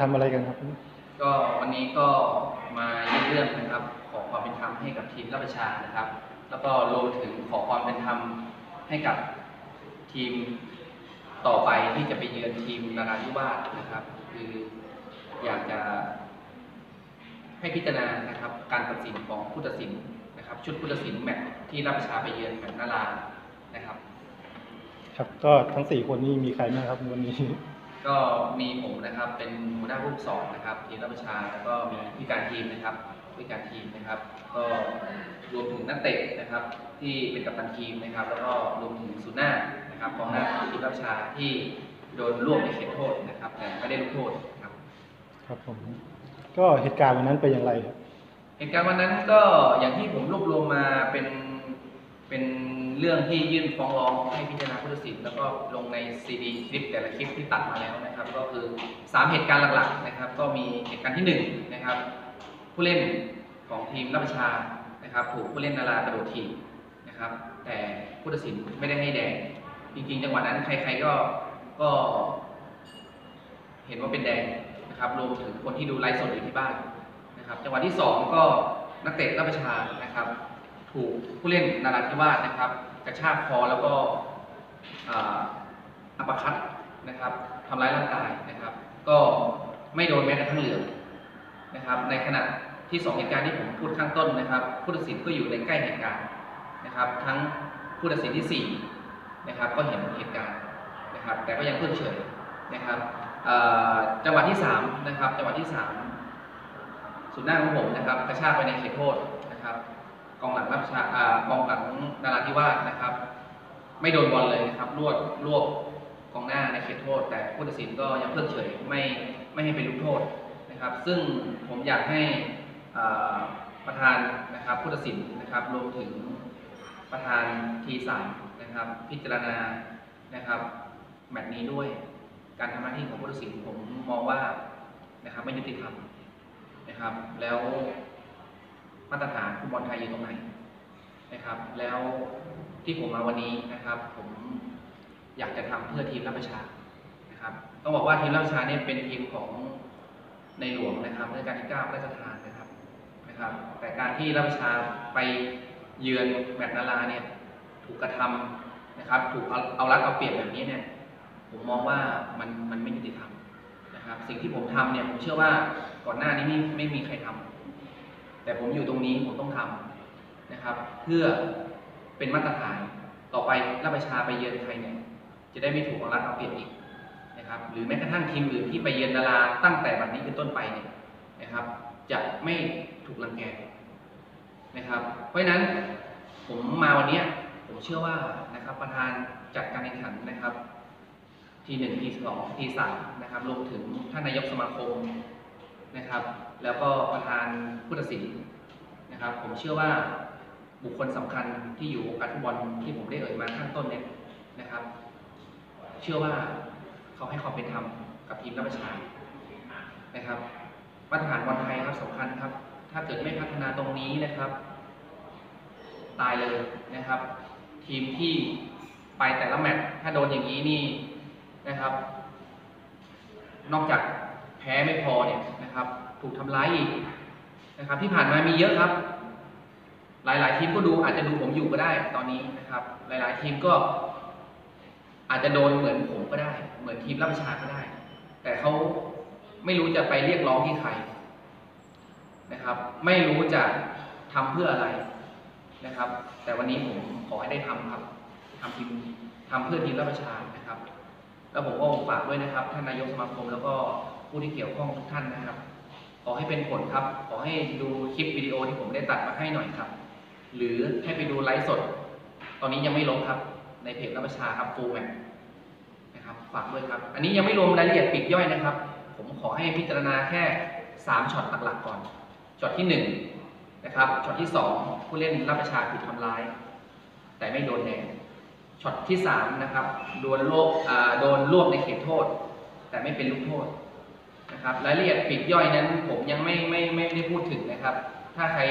ทำอะไรกันครับก็วันนี้ก็มายื่นเรื่องนะครับ ขอความเป็นธรรมให้กับทีมรับประชานะครับ แล้วก็รวมถึงขอความเป็นธรรมให้กับทีมต่อไปที่จะไปเยือนทีมนาราธิวาสนะครับ คืออยากจะให้พิจารณานะครับ การตัดสินของผู้ตัดสินนะครับ ชุดผู้ตัดสินแมตช์ที่รับประชาไปเยือนแมตช์นารานะครับ ครับก็ทั้งสี่คนนี้มีใครบ้างครับวันนี้ ก็มีผมนะครับเป็นหัวหน้าผู้ฝึกสอนนะครับทีมรับประชาแล้วก็มีผู้การทีมนะครับผู้การทีมนะครับ ก็รวมถึงนักเตะนะครับ ที่เป็นกัปตันทีมนะครับ แล้วก็รวมถึงสุน่านะครับกองหน้าทีมรับประชาที่โดนร่วมในเขตโทษนะครับ แต่ไม่ได้ลูกโทษครับ ครับผมก็เหตุการณ์วันนั้นเป็นอย่างไรครับเหตุการณ์วันนั้นก็อย่างที่ผมรวบรวมมาเป็นเป็น เรื่องที่ยื่นฟ้องร้องให้พิจารณาผู้ตัดสินแล้วก็ลงในซีดีคลิปแต่ละคลิปที่ตัดมาแล้วนะครับ ก็คือสามเหตุการณ์หลักๆนะครับ ก็มีเหตุการณ์ที่หนึ่งนะครับผู้เล่นของทีมรับประชานะครับ ถูกผู้เล่นนารากระโดดถีบนะครับ แต่ผู้ตัดสินไม่ได้ให้แดงจริงๆจังหวะนั้นใครๆก็ก็ เห็นว่าเป็นแดงนะครับรวมถึงคนที่ดูไลฟ์สดอยู่ที่บ้านนะครับ จังหวะที่สองก็นักเตะรับประชานะครับ ถูกผู้เล่นนาราธิวาสนะครับ กระชากคอแล้วก็อัปคัตนะครับทำร้ายร่างกายนะครับ ก็ไม่โดนแม้กระทั่งเหลืองนะครับ ในขณะที่สองเหตุการณ์ที่ผมพูดข้างต้นนะครับ ผู้ตัดสินก็อยู่ในใกล้เหตุการณ์นะครับ ทั้งผู้ตัดสินที่สี่นะครับ ก็เห็นเหตุการณ์นะครับ แต่ก็ยังเพิ่งเฉยนะครับจังหวะที่สามนะครับจังหวะที่สามสุดหน้าของผมนะครับ กระชากไปในเขตโทษนะครับ กองหลังรับชากองหลังนาราธิวาสนะครับ ไม่โดนบอลเลยนะครับรวดรวบกองหน้าในเขตโทษ แต่ผู้ตัดสินก็ยังเพิกเฉยไม่ไม่ให้เป็นลูกโทษนะครับ ซึ่งผมอยากให้ประธานนะครับผู้ตัดสินนะครับรวมถึงประธานทีสามนะครับพิจารณานะครับแมตช์นี้ด้วยการทำหน้าที่ของผู้ตัดสินผมมองว่านะครับไม่ยุติธรรมนะครับแล้ว มาตรฐานฟุตบอลไทยอยู่ตรงไหนนะครับ แล้วที่ผมมาวันนี้นะครับ ผมอยากจะทำเพื่อทีมรับประชานะครับต้องบอกว่าทีมรับประชาเนี่ยเป็นทีมของในหลวงนะครับในการที่เก้าพระราชทานนะครับนะครับ แต่การที่รับประชาไปเยือนแมตนาราเนี่ยถูกกระทำนะครับ ถูกเอาเอารัดเอาเปรียบแบบนี้เนี่ยผมมองว่ามันมันไม่ยุติธรรมนะครับ สิ่งที่ผมทำเนี่ยผมเชื่อว่าก่อนหน้านี้ไม่ไม่มีใครทำ แต่ผมอยู่ตรงนี้ผมต้องทำนะครับ เพื่อเป็นมาตรฐานต่อไปรับประชาไปเยือนใครเนี่ยจะได้ไม่ถูกเอารัดเอาเปรียบอีกนะครับ หรือแม้กระทั่งทีมอื่นที่ไปเยือนดาราตั้งแต่บัดนี้เป็นต้นไปเนี่ยนะครับ จะไม่ถูกรังแกนะครับ เพราะฉะนั้นผมมาวันนี้ผมเชื่อว่านะครับประธานจัดการแข่งขันนะครับทีหนึ่งทีสองทีสามนะครับรวมถึงท่านนายกสมาคมนะครับ แล้วก็ประธานผู้ตัดสินนะครับ ผมเชื่อว่าบุคคลสำคัญที่อยู่วงการฟุตบอลที่ผมได้เอ่ยมาข้างต้นเนี่ยนะครับ เชื่อว่าเขาให้ความเป็นธรรมกับทีมรับประชานะครับมาตรฐานบอลไทยครับสำคัญครับ ถ้าเกิดไม่พัฒนาตรงนี้นะครับ ตายเลยนะครับ ทีมที่ไปแต่ละแมตช์ถ้าโดนอย่างนี้นี่นะครับ นอกจากแพ้ไม่พอเนี่ยนะครับ ถูกทำร้ายอีกนะครับ ที่ผ่านมามีเยอะครับ หลาย ๆ ทีมก็ดูอาจจะดูผมอยู่ก็ได้ตอนนี้นะครับ หลาย ๆ ทีมก็อาจจะโดนเหมือนผมก็ได้ เหมือนทีมรับประชาก็ได้ แต่เขาไม่รู้จะไปเรียกร้องที่ใครนะครับ ไม่รู้จะทำเพื่ออะไรนะครับ แต่วันนี้ผมขอให้ได้ทำครับทำทีมทำเพื่อทีมรับประชานะครับ แล้วผมก็ฝากด้วยนะครับท่านนายกสมาคมแล้วก็ผู้ที่เกี่ยวข้องทุกท่านนะครับ ขอให้เป็นผลครับ ขอให้ดูคลิปวิดีโอที่ผมได้ตัดมาให้หน่อยครับ หรือให้ไปดูไลฟ์สด ตอนนี้ยังไม่ลงครับ ในเพจรับประชาครับฟูแมนะครับฝากด้วยครับ อันนี้ยังไม่รวมรายละเอียดปลีกย่อยนะครับ ผมขอให้พิจารณาแค่ 3ช็อตหลักๆก่อนช็อตที่1นะครับช็อตที่ 2 ผู้เล่นรับประชาถูกทำร้าย แต่ไม่โดนแดงช็อตที่3นะครับโดนโลบโดนรวบในเขตโทษ แต่ไม่เป็นลูกโทษ นะครับรายละเอียดปลีกย่อยนั้นผมยังไม่ไม่ไม่ได้พูดถึงนะครับ ถ้าใคร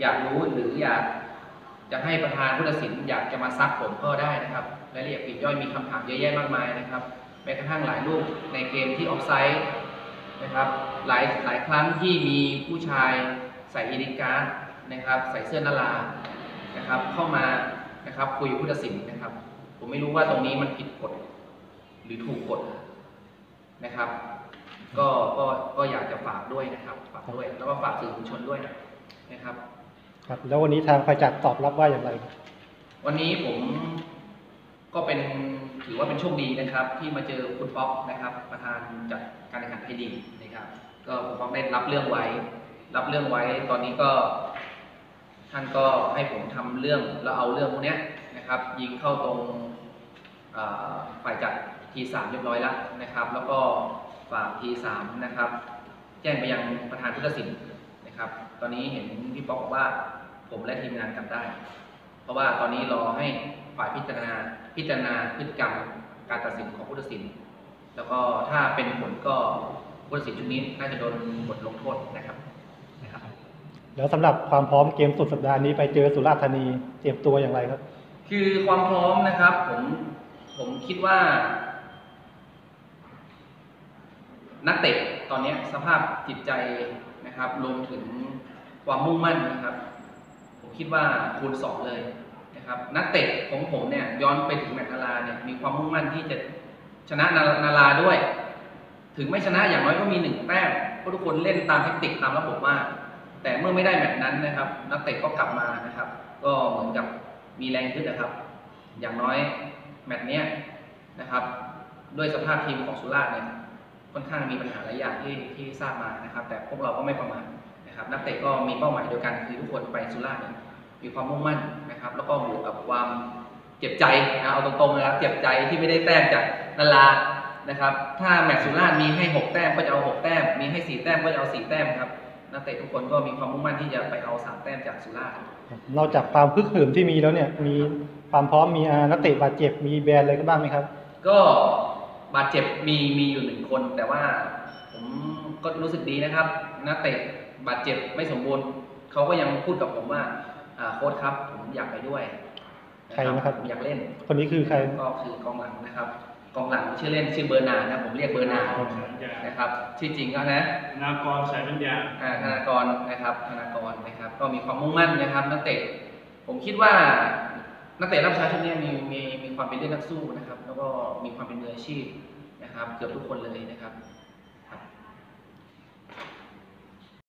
อยากรู้หรืออยากจะให้ประธานผู้ตัดสินอยากจะมาซักผมก็ได้นะครับรายละเอียดปลีกย่อยมีคำถามเยอะแยะมากมายนะครับแม้กระทั่งหลายลูกในเกมที่ออฟไซด์นะครับหลายหลายครั้งที่มีผู้ชายใส่อีดิการ์ดนะครับ ใส่เสื้อนารานะครับเข้ามานะครับคุยพุทธศิลป์นะครับ ผมไม่รู้ว่าตรงนี้มันผิดกฎหรือถูกกฎนะครับ ก็ก็ก็อยากจะฝากด้วยนะครับ ฝากด้วย แล้วก็ฝากสื่อมวลชนด้วยนะครับ ครับ แล้ววันนี้ทางฝ่ายจัดตอบรับว่าอย่างไร วันนี้ผมก็เป็นถือว่าเป็นโชคดีนะครับ ที่มาเจอคุณป๊อกนะครับ ประธานจัดการแข่งขันไทยดีกนะครับ ก็คุณป๊อกได้รับเรื่องไว้ รับเรื่องไว้ ตอนนี้ก็ ท่านก็ให้ผมทำเรื่องแล้วเอาเรื่องพวกเนี้ยนะครับ ยิงเข้าตรงเอ่อฝ่ายจัดทีสามเรียบร้อยแล้วนะครับ แล้วก็ ฝากทีสามนะครับ แจ้งไปยังประธานพุทธศิลป์นะครับ ตอนนี้เห็นพี่ป๊อกบอกว่าผมและทีมงานกลับได้ เพราะว่าตอนนี้รอให้ฝ่ายพิจารณาพิจารณาพฤติกรรมการตัดสินของผู้ตัดสิน แล้วก็ถ้าเป็นผลก็ผู้ตัดสินชุดนี้น่าจะโดนบทลงโทษนะครับนะครับ แล้วสำหรับความพร้อมเกมสุดสัปดาห์นี้ไปเจอสุราษฎร์ธานีเตรียมตัวอย่างไรครับ คือความพร้อมนะครับผมผมคิดว่า นักเตะตอนนี้สภาพจิตใจนะครับรวมถึงความมุ่งมั่นนะครับ ผมคิดว่าคูณสองเลยนะครับ นักเตะของผมเนี่ยย้อนไปถึงแมตช์นาราเนี่ยมีความมุ่งมั่นที่จะชนะนานาราด้วย ถึงไม่ชนะอย่างน้อยก็มีหนึ่งแต้มเพราะทุกคนเล่นตามแทคติกตามระบบมาก แต่เมื่อไม่ได้แมตช์นั้นนะครับ นักเตะก็กลับมานะครับ ก็เหมือนกับมีแรงขึ้นนะครับ อย่างน้อยแมตช์เนี้ยนะครับ ด้วยสภาพทีมของสุราษฎร์เนี่ย ค่อนข้างมีปัญหาหลายอย่างที่ที่ทราบมานะครับ แต่พวกเราก็ไม่ประมาทนะครับ นักเตะก็มีเป้าหมายเดียวกันคือทุกคนไปสุราษฎร์เนี่ยมีความมุ่งมั่นนะครับ แล้วก็บวกกับความเจ็บใจนะเอาตรงๆนะครับเจ็บใจที่ไม่ได้แต้มจากนารานะครับถ้าแมตช์สุราษฎร์มีให้หกแต้มก็จะเอาหกแต้ม มีให้สี่แต้มก็จะเอาสี่แต้มครับนักเตะทุกคนก็มีความมุ่งมั่นที่จะไปเอาสามแต้มจากสุราษฎร์นอกจากความพึกเหิมที่มีแล้วเนี่ยมีความพร้อมมีอ่านักเตะบาดเจ็บมีแบนอะไรกันบ้างไหมครับ ก็ บาดเจ็บมีมีอยู่หนึ่งคน แต่ว่าผมก็รู้สึกดีนะครับ นักเตะบาดเจ็บไม่สมบูรณ์เขาก็ยังพูดกับผมว่าอ่าโค้ชครับ ผมอยากไปด้วยใครนะครับผมอยากเล่น คนนี้คือใครก็คือกองหลังนะครับกองหลังชื่อเล่นชื่อเบอร์นาร์ดนะผมเรียกเบอร์นาร์ดนะครับชื่อจริงก็นะนากรสายปัญญาอ่าธนากรนะครับธนากรนะครับ ก็มีความมุ่งมั่นนะครับนักเตะผมคิดว่า นักเตะรับใช้ชุดนี้มีมีมีความเป็นเลือดนักสู้นะครับ แล้วก็มีความเป็นมืออาชีพนะครับ เกือบทุกคนเลยนะครับครับ